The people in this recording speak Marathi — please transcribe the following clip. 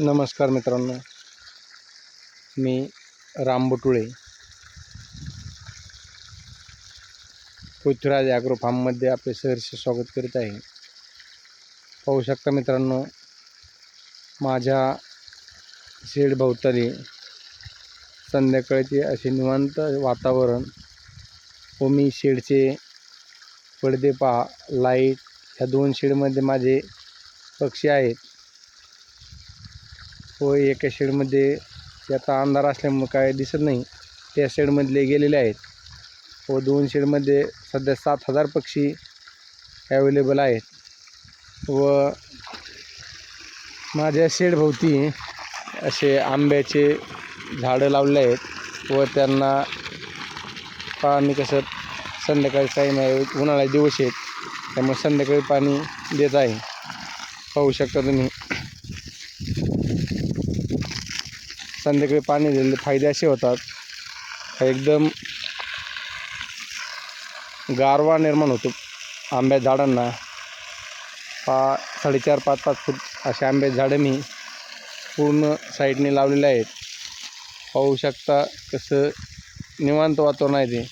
नमस्कार मित्रांनो. मी राम बुटुळे पृथ्वीराज ॲग्रो फार्ममध्ये आपले सहर्ष स्वागत करीत आहे. पाहू शकता मित्रांनो माझ्या शेड भोवताली संध्याकाळचे असे निवांत वातावरण व मी शेडचे पडदे पहा लाइट ह्या दोन शेडमध्ये माझे पक्षी आहेत. व एका शेडमध्ये ते आता अंधार असल्यामुळं काय दिसत नाही. त्या शेडमधले गेलेले आहेत. व दोन शेडमध्ये सध्या सात हजार पक्षी ॲवेलेबल आहेत. व माझ्या शेडभोवती असे आंब्याचे झाडं लावले आहेत. व त्यांना पाणी कसं संध्याकाळी टाईम आहे उन्हाळ्याचे दिवस आहेत. त्यामुळे संध्याकाळी पाणी देत आहे. पाहू शकता तुम्ही. संध्याकाळी पाणी दिलेले फायदे असे होतात. एकदम गारवा निर्माण होतो आंब्या झाडांना. पा साडेचार पाच पाच फूट असे आंब्याचे झाडं मी पूर्ण साईडने लावलेले आहेत. पाहू शकता कसं निवांत वातावरण आहे ते.